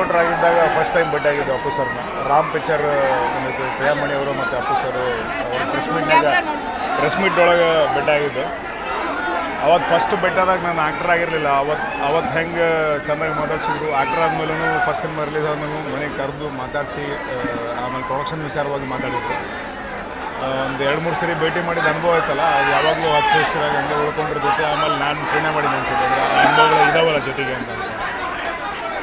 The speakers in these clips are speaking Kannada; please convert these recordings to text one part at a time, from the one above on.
ರಿಪೋರ್ಟರ್ ಆಗಿದ್ದಾಗ ಫಸ್ಟ್ ಟೈಮ್ ಭೇಟಿ ಆಗಿದ್ದು ಅಪ್ಪು ಸರ್ನ. ರಾಮ್ ಪಿಕ್ಚರ್ ಪ್ರಿಯಾಮಣಿ ಅವರು ಮತ್ತು ಅಪ್ಪು ಸರ್ ಅವರು ಪ್ರೆಸ್ ಮೀಟ್ನಾಗ ಪ್ರೆಸ್ ಮೀಟ್ ಒಳಗೆ ಭೇಟಿ ಆಗಿದ್ದು. ಅವತ್ತು ಫಸ್ಟ್ ಬೆಟ್ಟಾದಾಗ ನಾನು ಆ್ಯಕ್ಟರ್ ಆಗಿರಲಿಲ್ಲ. ಅವತ್ತು ಅವತ್ತು ಹೆಂಗೆ ಚೆನ್ನಾಗಿ ಮಾತಾಡ್ಸಿದ್ರು. ಆ್ಯಕ್ಟರ್ ಆದಮೇಲೂ ಫಸ್ಟ್ ಸಿನಿಮಾ ರಿಲೀಸ್ ಆದ್ಮೇಲೆ ಮನೆಗೆ ಕರೆದು ಮಾತಾಡಿಸಿ ಆಮೇಲೆ ಪ್ರೊಡಕ್ಷನ್ ವಿಚಾರವಾಗಿ ಮಾತಾಡಿದ್ರು. ಒಂದು ಎರಡು ಮೂರು ಸರಿ ಭೇಟಿ ಮಾಡಿದ ಅನುಭವ ಆಯ್ತಲ್ಲ ಅದು ಯಾವಾಗಲೂ ಹಚ್ಚ ಹಸಿರಾಗಿ ಹಂಗೆ ಉಳ್ಕೊಂಡಿರ್ತೈತೆ ಆಮೇಲೆ ನಾನು ಪುಣ್ಯ ಮಾಡಿದ್ದೆ ಅನ್ಸುತ್ತೆ. ಅಂದರೆ ಅನುಭವಗಳು ಇದಾವಲ್ಲ ಜೊತೆಗೆ ಅಂತ.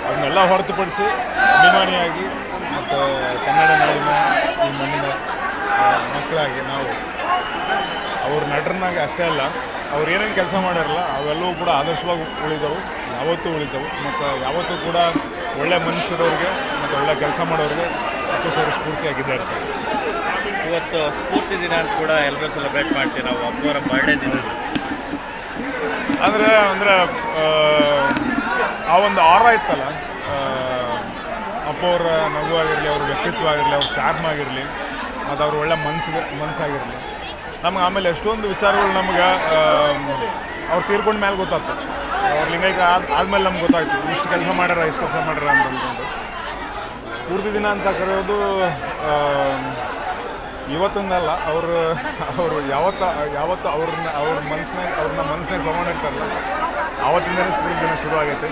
ಅದನ್ನೆಲ್ಲ ಹೊರತುಪಡಿಸಿ ಅಭಿಮಾನಿಯಾಗಿ ಮತ್ತು ಕನ್ನಡ ನಾಡಿನ ಈ ಮಣ್ಣಿನ ಮಕ್ಕಳಾಗಿ ನಾವು ಅವ್ರ ನಟರನ್ನಾಗಿ ಅಷ್ಟೇ ಅಲ್ಲ ಅವ್ರು ಏನೇನು ಕೆಲಸ ಮಾಡ್ಯಾರಲ್ಲ ಅವೆಲ್ಲವೂ ಕೂಡ ಆದರ್ಶವಾಗಿ ಉಳಿದವು ಯಾವತ್ತೂ ಉಳಿತವು ಮತ್ತು ಯಾವತ್ತೂ ಕೂಡ ಒಳ್ಳೆ ಮನುಷ್ಯರವ್ರಿಗೆ ಮತ್ತು ಒಳ್ಳೆ ಕೆಲಸ ಮಾಡೋರಿಗೆ ಅಪ್ಪು ಸರ್ ಇರ್ತಾರೆ ಇವತ್ತು ಸ್ಫೂರ್ತಿ ದಿನ ಅಂತ ಕೂಡ ಎಲ್ಲರೂ ಸೆಲೆಬ್ರೇಟ್ ಮಾಡ್ತೀವಿ ನಾವು ಅಪ್ಪವರ ಬರ್ಡೇ ದಿನ. ಅಂದರೆ ಅಂದರೆ ಆ ಒಂದು ಆರ ಇತ್ತಲ್ಲ ಅಪ್ಪ ಅವ್ರ ನಗು ಆಗಿರಲಿ, ಅವ್ರ ವ್ಯಕ್ತಿತ್ವ ಆಗಿರಲಿ, ಅವ್ರ ಚಾರ್ಮ್ ಆಗಿರಲಿ ಮತ್ತು ಅವ್ರ ಒಳ್ಳೆ ಮನ್ಸಿಗೆ ಮನಸ್ಸಾಗಿರಲಿ ನಮ್ಗೆ ಆಮೇಲೆ ಎಷ್ಟೊಂದು ವಿಚಾರಗಳು ನಮ್ಗೆ ಅವ್ರು ತೀರ್ಕೊಂಡ ಮೇಲೆ ಗೊತ್ತಾಗ್ತದೆ. ಅವ್ರ ಲಿಂಗೈಕ ಆದ ಆದ್ಮೇಲೆ ನಮ್ಗೆ ಗೊತ್ತಾಯ್ತು ಇಷ್ಟು ಕೆಲಸ ಮಾಡ್ಯಾರ, ಇಷ್ಟು ಕೆಲಸ ಮಾಡ್ಯಾರ ಅಂತ ಅಂದ್ಕೊಂಡು. ಸ್ಫೂರ್ತಿ ದಿನ ಅಂತ ಕರೆಯೋದು ಇವತ್ತಿಂದಲ್ಲ, ಅವರು ಅವರು ಯಾವತ್ತ ಯಾವತ್ತು ಅವ್ರನ್ನ ಅವ್ರ ಮನಸ್ಸಿನ ಅವ್ರನ್ನ ಮನಸ್ಸಿನಾಗ ತೊಗೊಂಡಿರ್ತಾರಲ್ಲ ಆವತ್ತಿಂದಲೇ ಸ್ಫೂರ್ತಿ ದಿನ ಶುರು ಆಗೈತೆ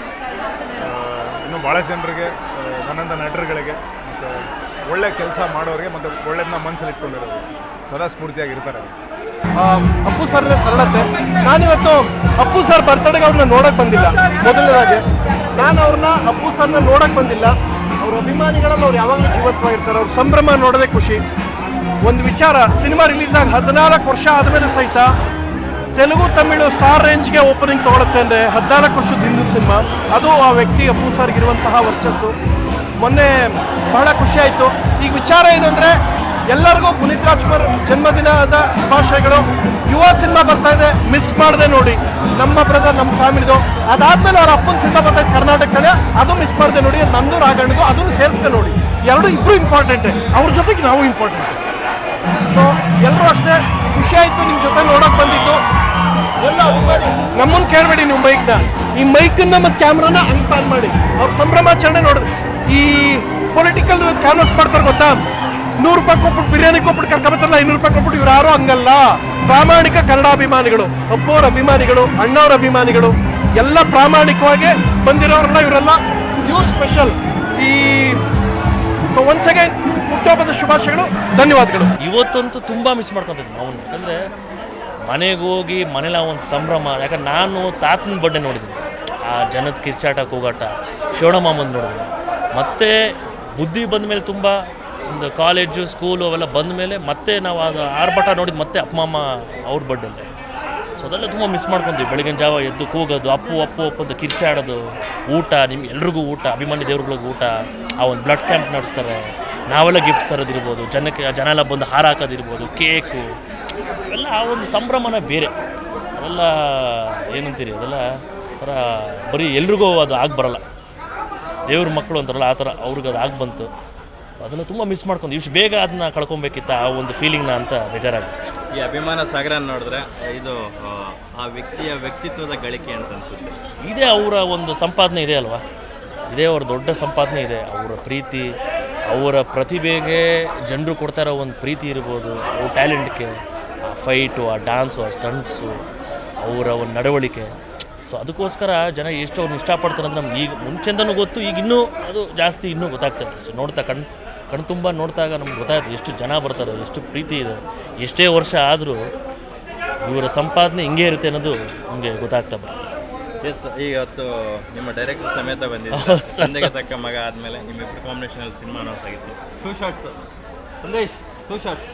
ಇನ್ನೂ ಭಾಳ ಜನರಿಗೆ ನನ್ನಂಥ ನಟರುಗಳಿಗೆ ಮತ್ತು ಒಳ್ಳೆ ಕೆಲಸ ಮಾಡೋರಿಗೆ ಮತ್ತು ಒಳ್ಳೆದನ್ನ ಮನಸ್ಸಲ್ಲಿ ಇಟ್ಕೊಂಡಿರೋದು ಸದಾ ಸ್ಫೂರ್ತಿಯಾಗಿರ್ತಾರೆ. ಇರ್ತಾರೆ ಆ, ಅಪ್ಪು ಸರ್ ಸರಳತೆ. ನಾನಿವತ್ತು ಅಪ್ಪು ಸರ್ ಬರ್ತಡೆಗೆ ಅವ್ರನ್ನ ನೋಡಕ್ಕೆ ಬಂದಿಲ್ಲ. ಮೊದಲನೇದಾಗಿ ನಾನು ಅವ್ರನ್ನ ಅಪ್ಪು ಸರ್ನ ನೋಡಕ್ಕೆ ಬಂದಿಲ್ಲ. ಅವ್ರ ಅಭಿಮಾನಿಗಳನ್ನು ಅವ್ರು ಯಾವಾಗಲೂ ಜೀವತ್ವಾಗಿರ್ತಾರೆ. ಅವ್ರ ಸಂಭ್ರಮ ನೋಡೋದೇ ಖುಷಿ. ಒಂದು ವಿಚಾರ ಸಿನಿಮಾ ರಿಲೀಸ್ ಆಗಿ ಹದಿನಾಲ್ಕು ವರ್ಷ ಆದಮೇಲೆ ಸಹಿತ ತೆಲುಗು ತಮಿಳು ಸ್ಟಾರ್ ರೇಂಜ್ಗೆ ಓಪನಿಂಗ್ ತೊಗೊಳುತ್ತೆ ಅಂದರೆ ಹದಿನಾಲ್ಕು ವರ್ಷದ ಹಿಂದಿನ ಸಿನಿಮಾ. ಅದು ಆ ವ್ಯಕ್ತಿ ಅಪ್ಪು ಸರ್ಗಿರುವಂತಹ ವರ್ಚಸ್ಸು. ಮೊನ್ನೆ ಬಹಳ ಖುಷಿ ಆಯಿತು. ಈಗ ವಿಚಾರ ಏನು ಅಂದರೆ, ಎಲ್ಲರಿಗೂ ಪುನೀತ್ ರಾಜ್ಕುಮಾರ್ ಜನ್ಮದಿನದ ಶುಭಾಶಯಗಳು. ಯುವ ಸಿನಿಮಾ ಬರ್ತಾ ಇದೆ, ಮಿಸ್ ಮಾಡದೆ ನೋಡಿ. ನಮ್ಮ ಬ್ರದರ್ ನಮ್ಮ ಫ್ಯಾಮಿಲಿದು. ಅದಾದ್ಮೇಲೆ ಅವ್ರ ಅಪ್ಪನ ಸಿನಿಮಾ ಬರ್ತಾ ಕರ್ನಾಟಕದಲ್ಲಿ. ಅದು ಮಿಸ್ ಮಾಡಿದೆ ನೋಡಿ, ನಂದು ರಾಗಣ್ಣದು ಅದನ್ನು ಸೇರಿಸ್ಕೊಂಡು ನೋಡಿ. ಎರಡು ಇಬ್ಬರು ಇಂಪಾರ್ಟೆಂಟೇ ಅವ್ರ ಜೊತೆಗೆ ನಾವು ಇಂಪಾರ್ಟೆಂಟ್ ಸೊ ಎಲ್ಲರೂ ಅಷ್ಟೇ ಖುಷಿ ಆಯಿತು ನಿಮ್ಮ ಜೊತೆ ನೋಡೋಕೆ ಬಂದಿದ್ದು. ನಮ್ಮನ್ನು ಕೇಳಬೇಡಿ ನೀವು ಮೈಕ್ನ ಈ ಮೈಕನ್ನ ಮತ್ತು ಕ್ಯಾಮ್ರಾನ ಹಂಗೆ ಆನ್ ಮಾಡಿ. ಅವ್ರ ಸಂಭ್ರಮಾಚರಣೆ ನೋಡಿದ್ರೆ ಈ ಪೊಲಿಟಿಕಲ್ ಕ್ಯಾನ್ವಸ್ ಮಾಡ್ತಾರೆ ಗೊತ್ತಾ? ನೂರು ರೂಪಾಯಿ ಕೊಟ್ಬಿಟ್ಟು ಬಿರಿಯಾನಿ ಕೊಟ್ಬಿಟ್ಟು ಕರ್ಕೊಂಬತ್ತಾರಲ್ಲ ಐನೂರು ರೂಪಾಯಿ ಕೊಟ್ಬಿಟ್ಟು ಇವ್ರು ಯಾರು ಹಂಗಲ್ಲ. ಪ್ರಾಮಾಣಿಕ ಕನ್ನಡ ಅಭಿಮಾನಿಗಳು ಅಪ್ಪವ್ರ ಅಭಿಮಾನಿಗಳು ಅಣ್ಣವ್ರ ಅಭಿಮಾನಿಗಳು, ಎಲ್ಲ ಪ್ರಾಮಾಣಿಕವಾಗಿ ಬಂದಿರೋರೆಲ್ಲ ಇವರೆಲ್ಲ. ಇವ್ರು ಸ್ಪೆಷಲ್ ಈ ಸೊ ಒನ್ಸ್ ಅಗೈನ್ ಹುಟ್ಟುಹಬ್ಬದ ಶುಭಾಶಯಗಳು, ಧನ್ಯವಾದಗಳು. ಇವತ್ತಂತೂ ತುಂಬ ಮಿಸ್ ಮಾಡ್ಕೊತಿದ್ವಿ ಅವನು ಯಾಕಂದರೆ ಮನೆಗೆ ಹೋಗಿ ಮನೇಲಿ ಒಂದು ಸಂಭ್ರಮ, ಯಾಕಂದ್ರೆ ನಾನು ತಾತನ ಬಡ್ಡೆ ನೋಡಿದ್ದೀನಿ. ಆ ಜನದ ಕಿರ್ಚಾಟ, ಕೂಗಾಟ ಶಿವಣಮಾಮಂದು ನೋಡಿದ್ವಿ ಮತ್ತೆ ಬುದ್ಧಿ ಬಂದ ಮೇಲೆ ತುಂಬ ಒಂದು ಕಾಲೇಜು ಸ್ಕೂಲು ಅವೆಲ್ಲ ಬಂದ ಮೇಲೆ ಮತ್ತೆ ನಾವು ಅದು ಆರ್ಭಟ ನೋಡಿದ್ದು ಮತ್ತೆ ಅಪ್ಪ, ಅಮ್ಮ ಅವ್ರ ಬಡ್ಡಲ್ಲಿ ಸೊ ಅದೆಲ್ಲ ತುಂಬ ಮಿಸ್ ಮಾಡ್ಕೊಂತೀವಿ. ಬೆಳಗಿನ ಜಾವ ಎದ್ದು ಕೂಗೋದು, ಅಪ್ಪು ಅಪ್ಪು ಅಪ್ಪು ಅಂತ ಕಿರ್ಚಾಡೋದು, ಊಟ ನಿಮ್ಗೆ ಎಲ್ರಿಗೂ ಊಟ, ಅಭಿಮಾನಿ ದೇವ್ರುಗಳಿಗೆ ಊಟ, ಆ ಒಂದು ಬ್ಲಡ್ ಕ್ಯಾಂಪ್ ನಡೆಸ್ತಾರೆ. ನಾವೆಲ್ಲ ಗಿಫ್ಟ್ಸ್ ತರೋದಿರ್ಬೋದು. ಜನಕ್ಕೆ ಜನ ಎಲ್ಲ ಬಂದು ಹಾರ ಹಾಕೋದಿರ್ಬೋದು ಕೇಕು ಅವೆಲ್ಲ ಆ ಒಂದು ಸಂಭ್ರಮನ ಬೇರೆ. ಅದೆಲ್ಲ ಏನಂತೀರಿ? ಅದೆಲ್ಲ ಥರ ಬರೀ ಎಲ್ರಿಗೂ ಅದು ಆಗಿ ಬರಲ್ಲ. ದೇವ್ರ ಮಕ್ಕಳು ಅಂತಾರಲ್ಲ ಆ ಥರ ಅವ್ರಿಗೆ ಅದು ಆಗಿ ಬಂತು. ಅದನ್ನು ತುಂಬ ಮಿಸ್ ಮಾಡ್ಕೊಂಡು ಇಷ್ಟು ಬೇಗ ಅದನ್ನ ಕಳ್ಕೊಬೇಕಿತ್ತ ಆ ಒಂದು ಫೀಲಿಂಗ್ನ ಅಂತ ಬೇಜಾರಾಗುತ್ತೆ ಈ ಅಭಿಮಾನ ಸಾಗರ ನೋಡಿದ್ರೆ ಇದು ಆ, ಆ ವ್ಯಕ್ತಿಯ ವ್ಯಕ್ತಿತ್ವದ ಗಳಿಕೆ ಅಂತ ಅನ್ಸುತ್ತೆ. ಇದೇ ಅವರ ಒಂದು ಸಂಪಾದನೆ ಇದೆ ಅಲ್ವಾ? ಇದೇ ಅವ್ರ ದೊಡ್ಡ ಸಂಪಾದನೆ ಇದೆ. ಅವರ ಪ್ರೀತಿ ಅವರ ಪ್ರತಿಭೆಗೆ ಜನರು ಕೊಡ್ತಾ ಇರೋ ಒಂದು ಪ್ರೀತಿ ಇರ್ಬೋದು ಅವ್ರ ಟ್ಯಾಲೆಂಟ್ಗೆ ಆ ಫೈಟು ಆ ಡ್ಯಾನ್ಸು ಆ ಸ್ಟಂಟ್ಸು ಅವರ ಒಂದು ನಡವಳಿಕೆ. ಸೊ ಅದಕ್ಕೋಸ್ಕರ ಜನ ಎಷ್ಟು ಅವ್ರನ್ನ ಇಷ್ಟಪಡ್ತಾರೆ ಅಂತ ನಮ್ಗೆ ಈಗ ಮುಂಚೆಂದನೂ ಗೊತ್ತು ಈಗ ಇನ್ನೂ ಅದು ಜಾಸ್ತಿ ಇನ್ನೂ ಗೊತ್ತಾಗ್ತದೆ ಸೊ ನೋಡ್ತಾ ಕಣ್ ತುಂಬ ನೋಡಿದಾಗ ನಮ್ಗೆ ಗೊತ್ತಾಯ್ತು ಎಷ್ಟು ಜನ ಬರ್ತಾರೆ ಎಷ್ಟು ಪ್ರೀತಿ ಇದೆ ಎಷ್ಟೇ ವರ್ಷ ಆದರೂ ಇವರ ಸಂಪಾದನೆ ಹಿಂಗೆ ಇರುತ್ತೆ ಅನ್ನೋದು ನಮಗೆ ಗೊತ್ತಾಗ್ತಾ ಬರುತ್ತೆ. ಎಸ್ ಇವತ್ತು ನಿಮ್ಮ ಡೈರೆಕ್ಟರ್ ಸಮೇತ ಬಂದಿದೆ ಸಂಜೆಗೆ. ತಕ್ಕ ಮಗ ಆದಮೇಲೆ ನಿಮ್ಮ ಕಾಂಬಿನೇಷನಲ್ಲಿ ಸಿನಿಮಾ ಅನೌನ್ಸ್ ಆಗಿತ್ತು two shorts Sandesh two shorts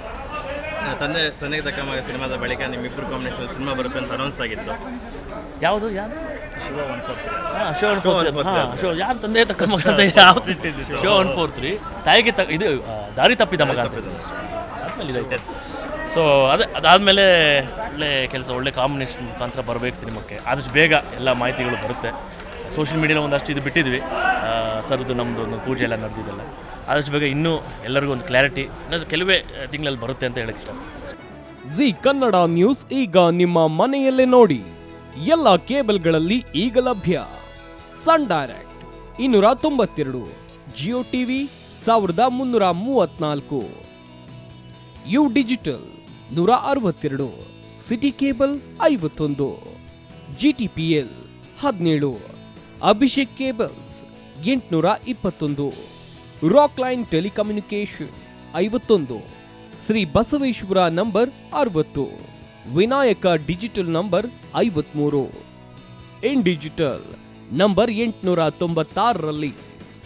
ತಂದೆ ತಂದೆಗೆ ತಕ್ಕ ಮಗ ಸಿನಿಮಾದ ಬಳಿಕ ನಿಮ್ಮಿಬ್ಬರು ಕಾಂಬಿನೇಷನ್ ಸಿನಿಮಾ ಬರುತ್ತೆ ಅಂತ ಅನೌನ್ಸ್ ಆಗಿತ್ತು ಯಾವುದು ಯಾರು? ಶಿವ ಒನ್ ಫೋರ್ ಹಾಂ ಶೋ ಒನ್ ಫೋರ್ ತ್ರೀ ಹಾಂ three. ಶೋ ಯಾರು ತಂದೆ ತಕ್ಕ ಮಗ ಅಂತ ಯಾವ್ದು ಒನ್ ಫೋರ್ ತ್ರೀ ತಾಯಿಗೆ ತಕ್ಕ ಇದು ದಾರಿ ತಪ್ಪಿದ ಮಗ ಅಂತ ಆದ್ಮೇಲೆ ಇದೈತೆ ಸೊ ಅದೇ ಅದಾದಮೇಲೆ ಒಳ್ಳೆ ಕೆಲಸ ಒಳ್ಳೆ ಕಾಂಬಿನೇಷನ್ ಮುಖಾಂತರ ಬರಬೇಕು ಸಿನಿಮಾಕ್ಕೆ. ಆದಷ್ಟು ಬೇಗ ಎಲ್ಲ ಮಾಹಿತಿಗಳು ಬರುತ್ತೆ. ಸೋಷಿಯಲ್ ಮೀಡಿಯಾದಲ್ಲಿ ಒಂದಷ್ಟು ಇದು ಬಿಟ್ಟಿದ್ವಿ. ಸರ್ದು ನಮ್ಮದು ಒಂದು ಪೂಜೆ ಎಲ್ಲ ನಡೆದಿದ್ದೆಲ್ಲ. ಆದಷ್ಟು ಬೇಗ ಇನ್ನೂ ಎಲ್ಲರಿಗೂ ಒಂದು ಕ್ಲಾರಿಟಿ ಕೆಲವೇ ತಿಂಗಳಲ್ಲಿ ಬರುತ್ತೆ ಅಂತ ಹೇಳಕ್ಕೆ ಇಷ್ಟ. ಜಿ ಕನ್ನಡ ನ್ಯೂಸ್ ಈಗ ನಿಮ್ಮ ಮನೆಯಲ್ಲೇ ನೋಡಿ. ಎಲ್ಲ ಕೇಬಲ್ಗಳಲ್ಲಿ ಈಗ ಲಭ್ಯ. ಸನ್ ಡೈರೆಕ್ಟ್ ಇನ್ನೂರ ತೊಂಬತ್ತೆರಡು, ಜಿಯೋ ಟಿವಿ ಸಾವಿರದ ಮುನ್ನೂರ ಮೂವತ್ನಾಲ್ಕು. ಯು ಡಿಜಿಟಲ್ ನೂರ ಅರವತ್ತೆರಡು, ಸಿಟಿ ಕೇಬಲ್ ಐವತ್ತೊಂದು ಜಿ ಟಿ ಪಿ ಎಲ್ ಹದಿನೇಳು, ಅಭಿಷೇಕ್ ಕೇಬಲ್ಸ್ ಎಂಟುನೂರ ಇಪ್ಪತ್ತೊಂದು. ರಾಕ್ ಲೈನ್ ಟೆಲಿಕಮ್ಯುನಿಕೇಶನ್ ಐವತ್ತೊಂದು. ಶ್ರೀ ಬಸವೇಶ್ವರ ನಂಬರ್ ಅರವತ್ತು. ವಿನಾಯಕ ಡಿಜಿಟಲ್ ನಂಬರ್ ಐವತ್ಮೂರು. ಇನ್ ಡಿಜಿಟಲ್, ನಂಬರ್ ಎಂಟುನೂರ ತೊಂಬತ್ತಾರರಲ್ಲಿ.